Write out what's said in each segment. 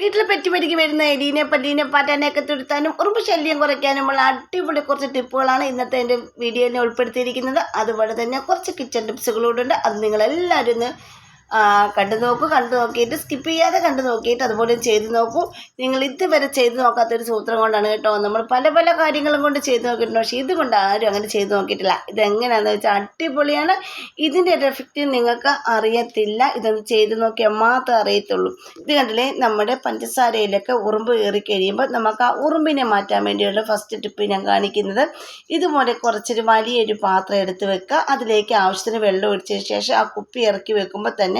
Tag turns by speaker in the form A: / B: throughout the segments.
A: വീട്ടിൽ പെറ്റുപെരുകി വരുന്ന എലീനെ പല്ലീനെ പാറ്റാനെയൊക്കെ തുരുത്താനും ഉറുമ്പ് ശല്യം കുറയ്ക്കാനുമുള്ള അടിപൊളി കുറച്ച് ടിപ്പുകളാണ് ഇന്നത്തെ എന്റെ വീഡിയോയിൽ ഉൾപ്പെടുത്തിയിരിക്കുന്നത്. അതുപോലെ തന്നെ കുറച്ച് കിച്ചൺ ടിപ്സുകളൂടെ ഉണ്ട്. അത് നിങ്ങളെല്ലാവരും കണ്ടു നോക്കൂ കണ്ടു നോക്കിയിട്ട് സ്കിപ്പ് ചെയ്യാതെ കണ്ടു നോക്കിയിട്ട് അതുപോലെ ചെയ്ത് നോക്കൂ. നിങ്ങൾ ഇതുവരെ ചെയ്ത് നോക്കാത്തൊരു സൂത്രം കൊണ്ടാണ് കേട്ടോ നമ്മൾ പല പല കാര്യങ്ങളും കൊണ്ട് ചെയ്ത് നോക്കിയിട്ടുണ്ട്. പക്ഷേ ഇതുകൊണ്ട് ആരും അങ്ങനെ ചെയ്ത് നോക്കിയിട്ടില്ല. ഇതെങ്ങനെയാണെന്ന് വെച്ചാൽ അടിപൊളിയാണ്. ഇതിന്റെ ഒരു എഫക്റ്റ് നിങ്ങൾക്ക് അറിയത്തില്ല. ഇതൊന്ന് ചെയ്ത് നോക്കിയാൽ മാത്രമേ അറിയത്തുള്ളൂ. ഇത് കണ്ടില്ലേ? നമ്മുടെ പഞ്ചസാരയിലൊക്കെ ഉറുമ്പ് കയറി കഴിയുമ്പോൾ നമുക്ക് ആ ഉറുമ്പിനെ മാറ്റാൻ വേണ്ടിയുള്ള ഫസ്റ്റ് ടിപ്പ് ഞാൻ കാണിക്കുന്നത്. ഇതുപോലെ കുറച്ചൊരു വലിയൊരു പാത്രം എടുത്ത് വെക്കുക. അതിലേക്ക് ആവശ്യത്തിന് വെള്ളം ഒഴിച്ചതിന് ശേഷം ആ കുപ്പി ഇറക്കി വെക്കുമ്പോൾ തന്നെ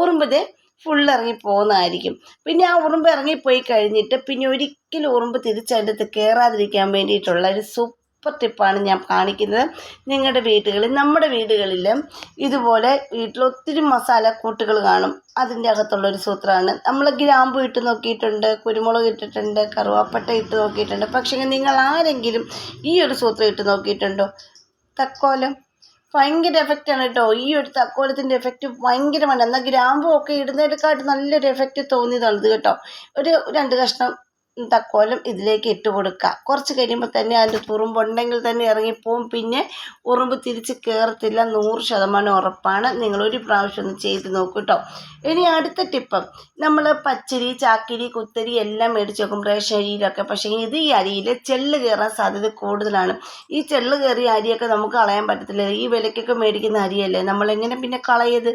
A: ഉറുമ്പത് ഫുൾ ഇറങ്ങി പോകുന്നതായിരിക്കും. പിന്നെ ആ ഉറുമ്പ് ഇറങ്ങിപ്പോയി കഴിഞ്ഞിട്ട് പിന്നെ ഒരിക്കലും ഉറുമ്പ് തിരിച്ചതിന്റെ കയറാതിരിക്കാൻ വേണ്ടിയിട്ടുള്ള ഒരു സൂപ്പർ ടിപ്പാണ് ഞാൻ കാണിക്കുന്നത് നിങ്ങളുടെ വീടുകളിൽ. നമ്മുടെ വീടുകളിലും ഇതുപോലെ വീട്ടിൽ ഒത്തിരി മസാല കൂട്ടുകൾ കാണും. അതിന്റെ അകത്തുള്ളൊരു സൂത്രമാണ്. നമ്മൾ ഗ്രാമ്പു ഇട്ട് നോക്കിയിട്ടുണ്ട് കുരുമുളക് ഇട്ടിട്ടുണ്ട് കറുവാപ്പട്ട ഇട്ട് നോക്കിയിട്ടുണ്ട്. പക്ഷേ നിങ്ങൾ ആരെങ്കിലും ഈ ഒരു സൂത്രം ഇട്ട് നോക്കിയിട്ടുണ്ടോ? തക്കോലം. ഭയങ്കര എഫക്റ്റാണ് കേട്ടോ. ഈ ഒരു തക്കോലത്തിന്റെ എഫക്റ്റ് ഭയങ്കരമാണ്. എന്നാൽ ഗ്രാമ്പു ഒക്കെ ഇടുന്നതിനെക്കാട്ടും നല്ലൊരു എഫക്റ്റ് തോന്നിയതാണ് ഇത് കേട്ടോ. ഒരു രണ്ട് കഷ്ണം തക്കോലം ഇതിലേക്ക് ഇട്ട് കൊടുക്കുക കുറച്ച് കഴിയുമ്പോൾ തന്നെ അതിന്റെ തുറുമ്പുണ്ടെങ്കിൽ തന്നെ ഇറങ്ങിപ്പോവും പിന്നെ ഉറുമ്പ് തിരിച്ച് കയറത്തില്ല നൂറ് ശതമാനം ഉറപ്പാണ്. നിങ്ങൾ ഒരു പ്രാവശ്യം ഒന്ന് ചെയ്ത് നോക്കൂ കേട്ടോ ഇനി അടുത്ത ടിപ്പ്. നമ്മൾ പച്ചരി ചാക്കിരി കുത്തരി എല്ലാം മേടിച്ച് വെക്കും. റേഷൻ അരിയിലൊക്കെ പക്ഷേ ഇത് ഈ അരിയിൽ ചെള്ള് കയറാൻ സാധ്യത കൂടുതലാണ്. ഈ ചെള്ള് കയറിയ അരിയൊക്കെ നമുക്ക് കളയാൻ പറ്റത്തില്ല. ഈ വിലയ്ക്കൊക്കെ മേടിക്കുന്ന അരിയല്ലേ? നമ്മളെങ്ങനെ പിന്നെ കളയത്?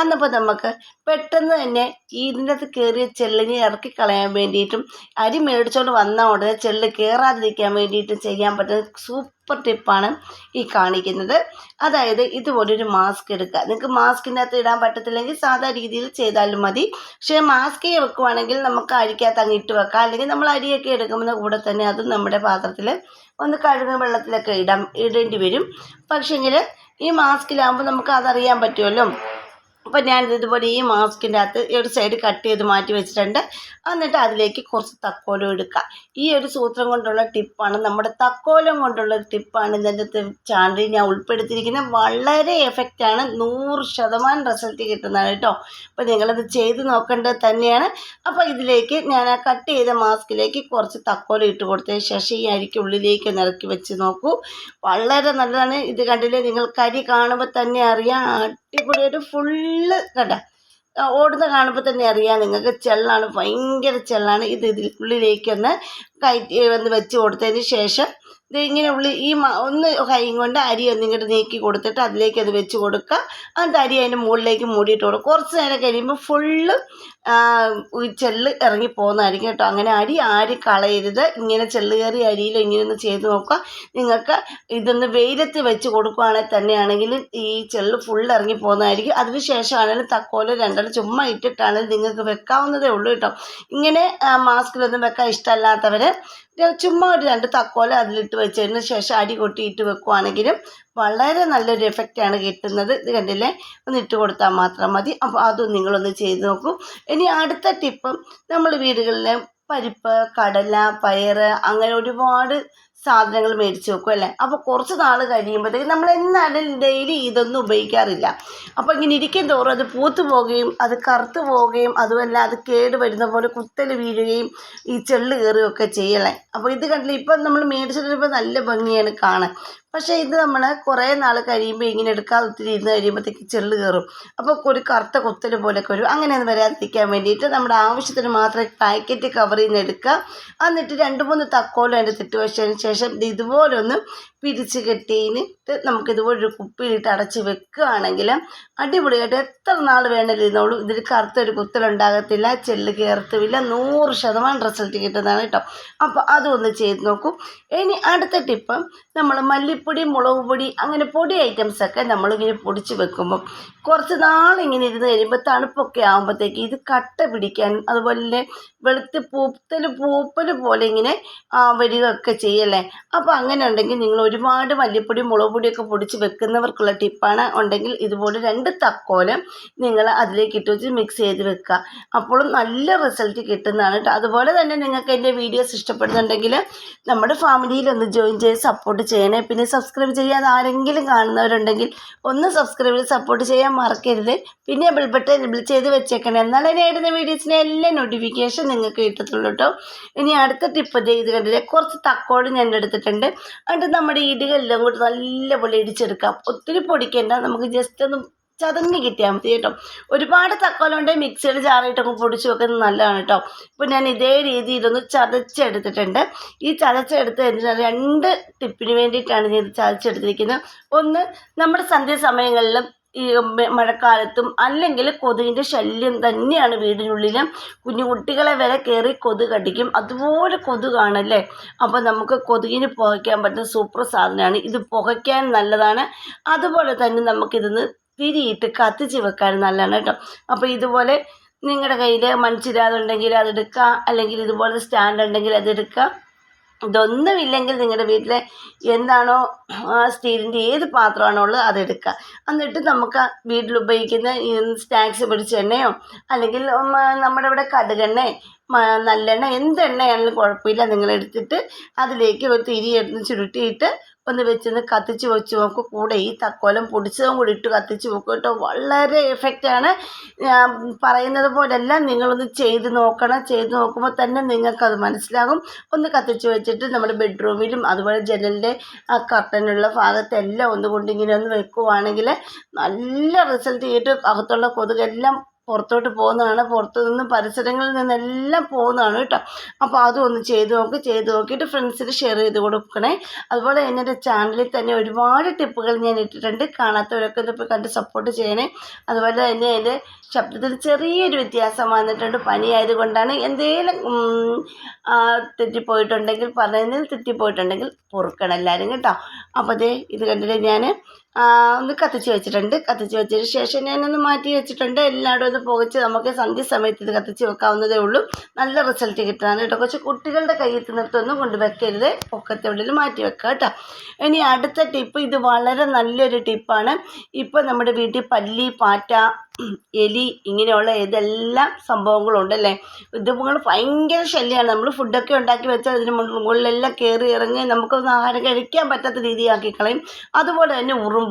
A: അന്നപ്പോൾ നമുക്ക് പെട്ടെന്ന് തന്നെ ഇതിന്റെ അകത്ത് കയറിയ ചെള്ളിനെ ഇറക്കി കളയാൻ വേണ്ടിയിട്ടും അരി മേടിച്ചുകൊണ്ട് വന്ന ഉടനെ ചെള്ള് കയറാതിരിക്കാൻ വേണ്ടിയിട്ട് ചെയ്യാൻ പറ്റുന്ന സൂപ്പർ ടിപ്പാണ് ഈ കാണിക്കുന്നത്. അതായത് ഇതുപോലൊരു മാസ്ക് എടുക്കുക. നിങ്ങൾക്ക് മാസ്കിനകത്ത് ഇടാൻ പറ്റത്തില്ലെങ്കിൽ സാധാ രീതിയിൽ ചെയ്താലും മതി. പക്ഷേ മാസ്ക് വെക്കുവാണെങ്കിൽ നമുക്ക് അരിക്കകത്ത് അങ്ങ് ഇട്ട് വെക്കാം. അല്ലെങ്കിൽ നമ്മൾ അരിയൊക്കെ എടുക്കുമ്പോൾ കൂടെ തന്നെ അതും നമ്മുടെ പാത്രത്തിൽ ഒന്ന് കഴുകുന്ന വെള്ളത്തിലൊക്കെ ഇടാം ഇടേണ്ടി വരും. പക്ഷേങ്കിൽ ഈ മാസ്കിലാകുമ്പോൾ നമുക്ക് അതറിയാൻ പറ്റുമല്ലോ. അപ്പോൾ ഞാൻ ഇതുപോലെ ഈ മാസ്കിന്റെ അകത്ത് ഒരു സൈഡ് കട്ട് ചെയ്ത് മാറ്റി വെച്ചിട്ടുണ്ട്. എന്നിട്ട് അതിലേക്ക് കുറച്ച് തക്കോലം എടുക്കുക ഈ ഒരു സൂത്രം കൊണ്ടുള്ള ടിപ്പാണ് നമ്മുടെ തക്കോലം കൊണ്ടുള്ള ഒരു ടിപ്പാണ് ഇതിന്റെ ചാനലിൽ ഞാൻ ഉൾപ്പെടുത്തിയിരിക്കുന്നത്. വളരെ എഫക്റ്റാണ് നൂറ് ശതമാനം റിസൾട്ട് കിട്ടുന്നതാണ് കേട്ടോ. അപ്പോൾ നിങ്ങളത് ചെയ്ത് നോക്കേണ്ടത് തന്നെയാണ്. അപ്പോൾ ഇതിലേക്ക് ഞാൻ ആ കട്ട് ചെയ്ത മാസ്കിലേക്ക് കുറച്ച് തക്കോലം ഇട്ട് കൊടുത്തതിന് ശേഷം ഈ അരിക്ക് ഉള്ളിലേക്ക് നിറക്കി വെച്ച് നോക്കൂ. വളരെ നല്ലതാണ്. ഇത് കണ്ടില്ലേ? നിങ്ങൾ കരി കാണുമ്പോൾ തന്നെ അറിയാം. അടിപൊളിയായിട്ട് ഫുള്ള് കണ്ട. ഓടുന്ന കാണുമ്പോൾ തന്നെ അറിയാം. നിങ്ങൾക്ക് ചെള്ളാണ് ഭയങ്കര ചെള്ളാണ്. ഇത് ഇതിൽ ഉള്ളിലേക്കൊന്ന് കയറ്റി വന്ന് വെച്ച് കൊടുത്തതിന് ശേഷം ഇത് ഇങ്ങനെ ഉള്ളി ഈ ഒന്ന് കൈ കൊണ്ട് അരി ഒന്ന് ഇങ്ങോട്ട് നീക്കി കൊടുത്തിട്ട് അതിലേക്ക് അത് വെച്ച് കൊടുക്കുക. എന്നിട്ട് അരി അതിന്റെ മുകളിലേക്ക് മൂടിയിട്ട് കൊടുക്കുക. കുറച്ച് നേരം കഴിയുമ്പോൾ ഫുള്ള് ചെല്ല് ഇറങ്ങി പോകുന്നതായിരിക്കും കേട്ടോ. അങ്ങനെ അരി ആരും കളയരുത്. ഇങ്ങനെ ചെള്ള് കയറി അരിയിൽ ഇങ്ങനെ ഒന്ന് ചെയ്ത് നോക്കുക. നിങ്ങൾക്ക് ഇതൊന്ന് വെയിലത്ത് വെച്ച് കൊടുക്കുകയാണെങ്കിൽ തന്നെയാണെങ്കിൽ ഈ ചെള്ള് ഫുള്ള് ഇറങ്ങി പോകുന്നതായിരിക്കും. അതിന് ശേഷമാണെങ്കിലും തക്കോൽ രണ്ടെണ്ണം ചുമ്മാ ഇട്ടിട്ടാണെങ്കിൽ നിങ്ങൾക്ക് വെക്കാവുന്നതേ ഉള്ളൂ കേട്ടോ. ഇങ്ങനെ മാസ്കിലൊന്നും വെക്കാൻ ഇഷ്ടമല്ലാത്തവർ ചുമ്മാ ഒരു രണ്ട് തക്കോല അതിലിട്ട് വെച്ചതിന് ശേഷം അടി കൊട്ടിയിട്ട് വെക്കുവാണെങ്കിലും വളരെ നല്ലൊരു എഫക്റ്റാണ് കിട്ടുന്നത്. ഇത് കണ്ടില്ലേ? ഒന്ന് ഇട്ട് കൊടുത്താൽ മാത്രം മതി. അപ്പോൾ അതും നിങ്ങളൊന്ന് ചെയ്ത് നോക്കൂ. ഇനി അടുത്ത ടിപ്പ് നമ്മൾ വീടുകളിലെ പരിപ്പ് കടല പയർ അങ്ങനെ ഒരുപാട് സാധനങ്ങൾ മേടിച്ച് വെക്കും അല്ലേ? അപ്പോൾ കുറച്ച് നാൾ കഴിയുമ്പോഴത്തേക്ക് നമ്മൾ എന്നാലും ഡെയിലി ഇതൊന്നും ഉപയോഗിക്കാറില്ല. അപ്പോൾ ഇങ്ങനെ ഇരിക്കും തോറും അത് പൂത്തു പോവുകയും അത് കറുത്ത് പോവുകയും അതുമല്ല അത് കേട് വരുന്ന പോലെ കുത്തൽ വീഴുകയും ഈ ചെള്ള് കയറുകയൊക്കെ ചെയ്യലേ അപ്പോൾ ഇത് കണ്ടില്ല ഇപ്പം നമ്മൾ മേടിച്ചിട്ടിപ്പോൾ നല്ല ഭംഗിയാണ് കാണാൻ. പക്ഷേ ഇത് നമ്മൾ കുറേ നാൾ കഴിയുമ്പോൾ ഇങ്ങനെ എടുക്കാതെ ഒത്തിരി ഇരുന്ന് കഴിയുമ്പോഴത്തേക്ക് ചെള്ള് കയറും. അപ്പോൾ ഒരു കറുത്ത കുത്തൽ പോലെയൊക്കെ വരും. അങ്ങനെയൊന്നും വരാതിരിക്കാൻ വേണ്ടിയിട്ട് നമ്മുടെ ആവശ്യത്തിന് മാത്രമേ പാക്കറ്റ് കവറിൽ നിന്ന് എടുക്കുക. എന്നിട്ട് രണ്ട് മൂന്ന് തക്കോളം അതിന്റെ വെച്ചതിന് ശേഷം ഇത് ഇതുപോലെ ഒന്ന് പിരിച്ച് കെട്ടിയിട്ട് നമുക്ക് ഇതുപോലൊരു കുപ്പിയിലിട്ട് അടച്ച് വെക്കുകയാണെങ്കിൽ അടിപൊളിയായിട്ട് എത്ര നാൾ വേണമെങ്കിലും ഇതിൽ കറുത്തൊരു കുത്തലുണ്ടാകത്തില്ല ചെല്ല് കയറത്തുമില്ല നൂറ് ശതമാനം റിസൾട്ട് കിട്ടുന്നതാണ് കേട്ടോ. അപ്പോൾ അതൊന്ന് ചെയ്ത് നോക്കൂ. ഇനി അടുത്ത ടിപ്പ് നമ്മൾ മല്ലിപ്പൊടി മുളക് പൊടി അങ്ങനെ പൊടി ഐറ്റംസൊക്കെ നമ്മളിങ്ങനെ പൊടിച്ച് വെക്കുമ്പം കുറച്ച് നാളിങ്ങനെ ഇരുന്ന് കഴിയുമ്പോൾ തണുപ്പൊക്കെ ആകുമ്പോഴത്തേക്ക് ഇത് കട്ട പിടിക്കാനും അതുപോലെ വെളുത്ത് പൂപ്പൽ പൂപ്പൽ പോലെ ഇങ്ങനെ വരികയൊക്കെ ചെയ്യല്ലേ? അല്ലേ? അപ്പോൾ അങ്ങനെ ഉണ്ടെങ്കിൽ നിങ്ങൾ ഒരുപാട് മല്ലിപ്പൊടി മുളക് പൊടിയൊക്കെ പൊടിച്ച് വെക്കുന്നവർക്കുള്ള ടിപ്പാണ്. ഉണ്ടെങ്കിൽ ഇതുപോലെ രണ്ട് തക്കോലം നിങ്ങൾ അതിലേക്ക് ഇട്ട് വെച്ച് മിക്സ് ചെയ്ത് വെക്കുക. അപ്പോഴും നല്ല റിസൾട്ട് കിട്ടുന്നതാണ് കേട്ടോ അതുപോലെ തന്നെ നിങ്ങൾക്ക് എന്റെ വീഡിയോസ് ഇഷ്ടപ്പെടുന്നുണ്ടെങ്കിൽ നമ്മുടെ ഫാമിലിയിൽ ഒന്ന് ജോയിൻ ചെയ്ത് സപ്പോർട്ട് ചെയ്യണേ. പിന്നെ സബ്സ്ക്രൈബ് ചെയ്യാതെ ആരെങ്കിലും കാണുന്നവരുണ്ടെങ്കിൽ ഒന്ന് സബ്സ്ക്രൈബ് ചെയ്ത് സപ്പോർട്ട് ചെയ്യാൻ മറക്കരുത്. പിന്നെ ബിൾ ബട്ടൺ ചെയ്ത് വെച്ചേക്കണേ. എന്നാലേ നേടുന്ന വീഡിയോസിന്റെ എല്ലാ നോട്ടിഫിക്കേഷൻ നിങ്ങൾക്ക് കിട്ടത്തുള്ളൂ കേട്ടോ ഇനി അടുത്ത ടിപ്പ് ചെയ്ത് കണ്ടില്ലേ? കുറച്ച് തക്കോട് ഞാൻ എടുത്തിട്ടുണ്ട്. എന്നിട്ട് നമ്മുടെ ഇടികളെല്ലാം കൂടി നല്ലപോലെ ഇടിച്ചെടുക്കാം. ഒത്തിരി പൊടിക്കേണ്ട. നമുക്ക് ജസ്റ്റ് ഒന്ന് ചതഞ്ഞ് കിട്ടിയാൽ മതി കേട്ടോ. ഒരുപാട് തക്കോലുണ്ട് മിക്സിയുടെ ചാറിയിട്ടൊക്കെ പൊടിച്ച് വെക്കുന്നത് നല്ലതാണ് കേട്ടോ. ഇപ്പോൾ ഞാൻ ഇതേ രീതിയിലൊന്ന് ചതച്ചെടുത്തിട്ടുണ്ട്. ഈ ചതച്ചെടുത്ത് എന്തിനാണ് രണ്ട് ടിപ്പിന് വേണ്ടിയിട്ടാണ് ഞാൻ ചതച്ചെടുത്തിരിക്കുന്നത്. ഒന്ന് നമ്മുടെ സന്ധ്യ സമയങ്ങളിലും ഈ മഴക്കാലത്തും അല്ലെങ്കിൽ കൊതുകിന്റെ ശല്യം തന്നെയാണ് വീടിനുള്ളിൽ കുഞ്ഞു കുട്ടികളെ വരെ കയറി കൊതുക് കടിക്കും. അതുപോലെ കൊതുകാണല്ലേ? അപ്പോൾ നമുക്ക് കൊതുകിന് പുകയ്ക്കാൻ പറ്റുന്ന സൂപ്പർ സാധനമാണ്. ഇത് പുകയ്ക്കാൻ നല്ലതാണ്. അതുപോലെ തന്നെ നമുക്കിതിന്ന് തിരിയിട്ട് കത്തിച്ച് വെക്കാൻ നല്ലതാണ് കേട്ടോ. അപ്പോൾ ഇതുപോലെ നിങ്ങളുടെ കയ്യിൽ മൺചിരാതുണ്ടെങ്കിൽ അതെടുക്കുക അല്ലെങ്കിൽ ഇതുപോലെ സ്റ്റാൻഡ് ഉണ്ടെങ്കിൽ അതെടുക്കുക ഇതൊന്നുമില്ലെങ്കിൽ നിങ്ങളുടെ വീട്ടിലെ എന്താണോ സ്റ്റീലിന്റെ ഏത് പാത്രമാണോ ഉള്ളത് അതെടുക്കുക. എന്നിട്ട് നമുക്ക് വീട്ടിൽ ഉപയോഗിക്കുന്ന സ്നാക്സ് പിടിച്ച എണ്ണയോ അല്ലെങ്കിൽ നമ്മുടെ ഇവിടെ കടുകെണ്ണ മ- നല്ലെണ്ണ എന്ത് എണ്ണയാണെങ്കിലും കുഴപ്പമില്ല. നിങ്ങളെടുത്തിട്ട് അതിലേക്ക് ഒരു തിരി എടുത്ത് ചുരുട്ടിയിട്ട് ഒന്ന് വെച്ചൊന്ന് കത്തിച്ച് വെച്ച് നോക്കും. കൂടെ ഈ തക്കോലം പൊടിച്ചതും കൂടി ഇട്ട് കത്തിച്ച് നോക്കും കേട്ടോ. വളരെ എഫക്റ്റാണ് ഞാൻ പറയുന്നത് പോലെയല്ല നിങ്ങളൊന്ന് ചെയ്ത് നോക്കണം. ചെയ്ത് നോക്കുമ്പോൾ തന്നെ നിങ്ങൾക്കത് മനസ്സിലാകും. ഒന്ന് കത്തിച്ച് വെച്ചിട്ട് നമ്മുടെ ബെഡ്റൂമിലും അതുപോലെ ജനലിന്റെ ആ കർട്ടനുള്ള ഭാഗത്തെല്ലാം ഒന്നുകൊണ്ട് ഇങ്ങനെ ഒന്ന് വെക്കുവാണെങ്കിൽ നല്ല റിസൾട്ട് ചെയ്തിട്ട് അകത്തുള്ള കൊതുകെല്ലാം പുറത്തോട്ട് പോകുന്നതാണ്. പുറത്തു നിന്ന് പരിസരങ്ങളിൽ നിന്നെല്ലാം പോകുന്നതാണ് കേട്ടോ. അപ്പോൾ അതും ഒന്ന് ചെയ്ത് നോക്ക് ചെയ്ത് നോക്കിയിട്ട് ഫ്രണ്ട്സിന് ഷെയർ ചെയ്ത് കൊടുക്കണേ. അതുപോലെ തന്നെ എന്റെ ചാനലിൽ തന്നെ ഒരുപാട് ടിപ്പുകൾ ഞാൻ ഇട്ടിട്ടുണ്ട്. കാണാത്തവരൊക്കെ ഒന്ന് പോയി കണ്ട് സപ്പോർട്ട് ചെയ്യണേ. അതുപോലെ തന്നെ എന്റെ ശബ്ദത്തിൽ ചെറിയൊരു വ്യത്യാസം വന്നിട്ടുണ്ട്. പനിയായത് ആയതുകൊണ്ടാണ് എന്തെങ്കിലും തെറ്റിപ്പോയിട്ടുണ്ടെങ്കിൽ പറഞ്ഞതിൽ തെറ്റിപ്പോയിട്ടുണ്ടെങ്കിൽ പൊറുക്കണം എല്ലാവരും കേട്ടോ. അപ്പോൾ അതേ ഇത് കണ്ടിട്ട് ഞാൻ? ഒന്ന് കത്തിച്ച് വെച്ചിട്ടുണ്ട്. കത്തിച്ച് വെച്ചതിന് ശേഷം ഞാനൊന്ന് മാറ്റി വെച്ചിട്ടുണ്ട്. എല്ലായിടും ഒന്ന് പുകച്ച് നമുക്ക് സന്ധ്യ സമയത്ത് ഇത് കത്തിച്ച് വെക്കാവുന്നതേ ഉള്ളൂ. നല്ല റിസൾട്ട് കിട്ടാൻ കേട്ടോ. കുറച്ച് കുട്ടികളുടെ കയ്യിൽ നിർത്തൊന്നും കൊണ്ട് വെക്കരുത്. പൊക്കത്തെവിടെയിൽ മാറ്റി വെക്കുക കേട്ടോ. ഇനി അടുത്ത ടിപ്പ് ഇത് വളരെ നല്ലൊരു ടിപ്പാണ് ഇപ്പോൾ നമ്മുടെ വീട്ടിൽ പല്ലി പാറ്റ എലി ഇങ്ങനെയുള്ള ഇതെല്ലാം സംഭവങ്ങളുണ്ടല്ലേ ഇതുങ്ങൾ ഭയങ്കര ശല്യമാണ് നമ്മൾ ഫുഡൊക്കെ ഉണ്ടാക്കി വെച്ചാൽ അതിന് മുകളിലെല്ലാം കയറി ഇറങ്ങി നമുക്കൊന്നും ആഹാരം കഴിക്കാൻ പറ്റാത്ത രീതിയാക്കി കളയും. അതുപോലെ തന്നെ ഉറുമ്പും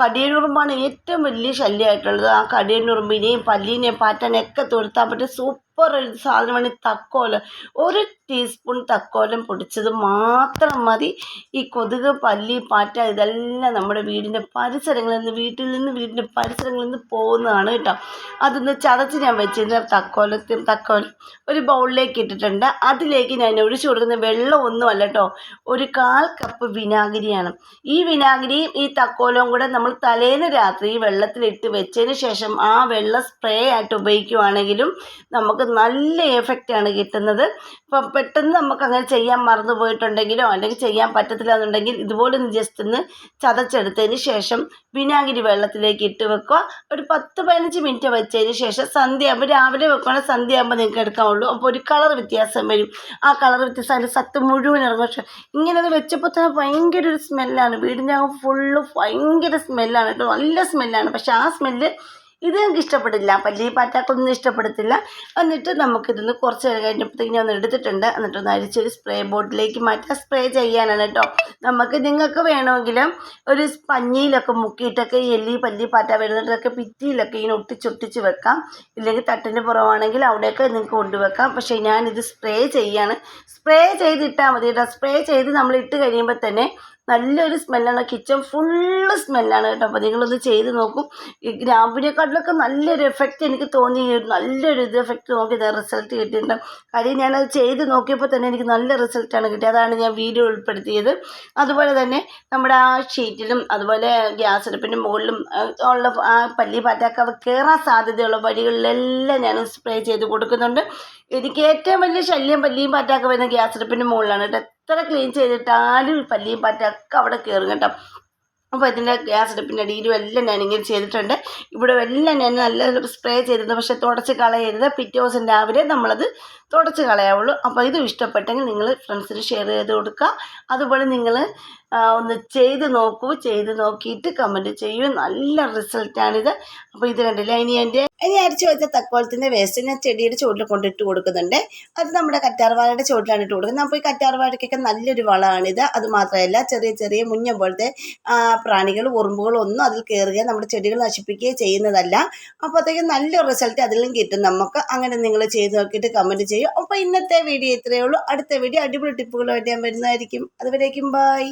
A: കടിയനുറുമ്പാണ് ഏറ്റവും വലിയ ശല്യമായിട്ടുള്ളത്. ആ കടിയനുറുമ്പിനെയും പല്ലീനെയും പാറ്റനെയൊക്കെ തുരുത്താൻ പറ്റിയ സൂപ്പർ ഒരു സാധനമാണ് തക്കോലം. ഒരു ടീസ്പൂൺ തക്കോലം പൊടിച്ചത് മാത്രം മതി. ഈ കൊതുക് പല്ലി പാറ്റ ഇതെല്ലാം നമ്മുടെ വീടിന്റെ പരിസരങ്ങളിൽ നിന്ന് വീട്ടിൽ നിന്ന് വീടിന്റെ പരിസരങ്ങളിൽ നിന്ന് പോകുന്നതാണ് കേട്ടോ. അതൊന്ന് ചതച്ച് ഞാൻ വെച്ചിരുന്ന തക്കോലത്തിൽ തക്കോലം ഒരു ബൗളിലേക്ക് ഇട്ടിട്ടുണ്ട്. അതിലേക്ക് ഞാൻ ഒഴിച്ചു കൊടുക്കുന്ന വെള്ളം ഒന്നുമല്ല കേട്ടോ. ഒരു കാൽ കപ്പ് വിനാഗിരിയാണ്. ഈ വിനാഗിരിയും ഈ തക്കോലവും കൂടെ നമ്മൾ തലേന്ന് രാത്രി വെള്ളത്തിലിട്ട് വെച്ചതിന് ശേഷം ആ വെള്ളം സ്പ്രേ ആയിട്ട് ഉപയോഗിക്കുവാണെങ്കിലും നമുക്ക് നല്ല എഫക്റ്റാണ് കിട്ടുന്നത്. ഇപ്പം പെട്ടെന്ന് നമുക്ക് അങ്ങനെ ചെയ്യാൻ മറന്നു പോയിട്ടുണ്ടെങ്കിലോ അല്ലെങ്കിൽ ചെയ്യാൻ പറ്റത്തില്ല എന്നുണ്ടെങ്കിൽ ഇതുപോലെ ഒന്ന് ജസ്റ്റ് ഒന്ന് ചതച്ചെടുത്തതിന് ശേഷം വിനാഗിരി വെള്ളത്തിലേക്ക് ഇട്ട് വെക്കുക. ഒരു പത്ത് പതിനഞ്ച് മിനിറ്റ് വെച്ചതിന് ശേഷം സന്ധ്യ ആകുമ്പോൾ രാവിലെ വെക്കുകയാണെങ്കിൽ സന്ധ്യ ആകുമ്പോൾ നിങ്ങൾക്ക് എടുക്കാവുള്ളൂ. അപ്പോൾ ഒരു കളർ വ്യത്യാസം വരും. ആ കളർ വ്യത്യാസം അതിന്റെ സത്ത് മുഴുവൻ ഇറങ്ങും. ഇങ്ങനെ അത് വെച്ചപ്പോൾ തന്നെ ഭയങ്കര ഒരു സ്മെല്ലാണ് വീടിന്റെ ഫുള്ള് ഭയങ്കര സ്മെല്ലാണ് കേട്ടോ നല്ല സ്മെല്ലാണ് പക്ഷേ ആ സ്മെല്ല് ഇത് എനിക്ക് ഇഷ്ടപ്പെടില്ല. പല്ലി പാറ്റാക്കൊന്നും ഇഷ്ടപ്പെടത്തില്ല. എന്നിട്ട് നമുക്കിതൊന്ന് കുറച്ച് നേരം കഴിഞ്ഞപ്പോഴത്തേക്ക് ഞാൻ ഒന്ന് എടുത്തിട്ടുണ്ട്. എന്നിട്ടൊന്ന് അരിച്ചൊരു സ്പ്രേ ബോട്ടിലേക്ക് മാറ്റാം. സ്പ്രേ ചെയ്യാനാണ് കേട്ടോ നമുക്ക് നിങ്ങൾക്ക് വേണമെങ്കിൽ ഒരു പഞ്ഞിയിലൊക്കെ മുക്കിയിട്ടൊക്കെ ഈ എല്ലി പല്ലി പാറ്റ വരുന്നിട്ടൊക്കെ ഭിത്തിയിലൊക്കെ ഇങ്ങനെ ഒട്ടിച്ചൊട്ടിച്ച് വെക്കാം. ഇല്ലെങ്കിൽ തട്ടിന്റെ പുറമാണെങ്കിൽ അവിടെയൊക്കെ നിങ്ങൾക്ക് കൊണ്ടുവെക്കാം. പക്ഷേ ഞാനിത് സ്പ്രേ ചെയ്യാണ്. സ്പ്രേ ചെയ്തിട്ടാൽ മതി കേട്ടോ സ്പ്രേ ചെയ്ത് നമ്മൾ ഇട്ട് കഴിയുമ്പോൾ തന്നെ നല്ലൊരു സ്മെല്ലാണ്. കിച്ചൺ ഫുള്ള് സ്മെല്ലാണ് കേട്ടോ. അപ്പോൾ നിങ്ങളൊന്ന് ചെയ്ത് നോക്കും. ഈ ഗ്രാമ്പിനെക്കാട്ടിലൊക്കെ നല്ലൊരു എഫക്റ്റ് എനിക്ക് തോന്നി. നല്ലൊരു ഇത് എഫക്റ്റ് നോക്കി റിസൾട്ട് കിട്ടിയിട്ടുണ്ട്. കാര്യം ഞാനത് ചെയ്ത് നോക്കിയപ്പോൾ തന്നെ എനിക്ക് നല്ല റിസൾട്ടാണ് കിട്ടിയത്. അതാണ് ഞാൻ വീഡിയോ ഉൾപ്പെടുത്തിയത്. അതുപോലെ തന്നെ നമ്മുടെ ആ ഷീറ്റിലും അതുപോലെ ഗ്യാസ് അടുപ്പിന്റെ മുകളിലും ഉള്ള ആ പല്ലി പാറ്റാക്ക കയറാൻ സാധ്യതയുള്ള വഴികളിലെല്ലാം ഞാൻ സ്പ്രേ ചെയ്ത് കൊടുക്കുന്നുണ്ട്. എനിക്ക് ഏറ്റവും വലിയ ശല്യം പല്ലിയും പാറ്റാക്ക വരുന്ന ഗ്യാസ് അടുപ്പിന്റെ മുകളിലാണ് കേട്ടോ. എത്ര ക്ലീൻ ചെയ്തിട്ടാലും പല്ലിയും പാറ്റൊക്കെ അവിടെ കയറും കേട്ടോ. അപ്പോൾ ഇതിന്റെ ഗ്യാസ് അടുപ്പിന്റെ അടിയിലും എല്ലാം ഞാൻ ഇങ്ങനെ ചെയ്തിട്ടുണ്ട്. ഇവിടെ എല്ലാം ഞാൻ നല്ല സ്പ്രേ ചെയ്തിരുന്നു പക്ഷെ തുടച്ച് കളയരുത്. പിറ്റേ ദിവസം രാവിലെ നമ്മളത് തുടച്ച് കളയാവുള്ളൂ. അപ്പോൾ ഇത് ഇഷ്ടപ്പെട്ടെങ്കിൽ നിങ്ങൾ ഫ്രണ്ട്സിന് ഷെയർ ചെയ്ത് കൊടുക്കുക. അതുപോലെ നിങ്ങൾ ഒന്ന് ചെയ്ത് നോക്കൂ ചെയ്ത് നോക്കിയിട്ട് കമന്റ് ചെയ്യൂ. നല്ല റിസൾട്ടാണിത് അപ്പോൾ ഇത് കണ്ടില്ല? ഇനി എന്റെ ഇനി അരച്ച് വെച്ച തക്കോളത്തിന്റെ വേസ്റ്റ് ഞാൻ ചെടിയുടെ ചുവട്ടിൽ കൊണ്ടിട്ട് കൊടുക്കുന്നുണ്ട്. അത് നമ്മുടെ കറ്റാർവാഴയുടെ ചുവട്ടിലാണ് ഇട്ട് കൊടുക്കുന്നത്. അപ്പോൾ ഈ കറ്റാർവാഴയ്ക്കൊക്കെ നല്ലൊരു വളമാണിത്. അത് മാത്രമല്ല ചെറിയ ചെറിയ മുഞ്ഞ പോലത്തെ പ്രാണികൾ ഉറുമ്പുകൾ ഒന്നും അതിൽ കയറുകയോ നമ്മുടെ ചെടികൾ നശിപ്പിക്കുകയോ ചെയ്യുന്നതല്ല. അപ്പോഴത്തേക്കും നല്ലൊരു റിസൾട്ട് അതിലും കിട്ടും നമുക്ക്. അങ്ങനെ നിങ്ങൾ ചെയ്ത് നോക്കിയിട്ട് കമന്റ് ചെയ്യും. അപ്പോൾ ഇന്നത്തെ വീഡിയോ ഇത്രയേ ഉള്ളൂ. അടുത്ത വീഡിയോ അടിപൊളി ടിപ്പുകളുമായിട്ട് ഞാൻ വരുന്നതായിരിക്കും. അതുവരേക്കും ബൈ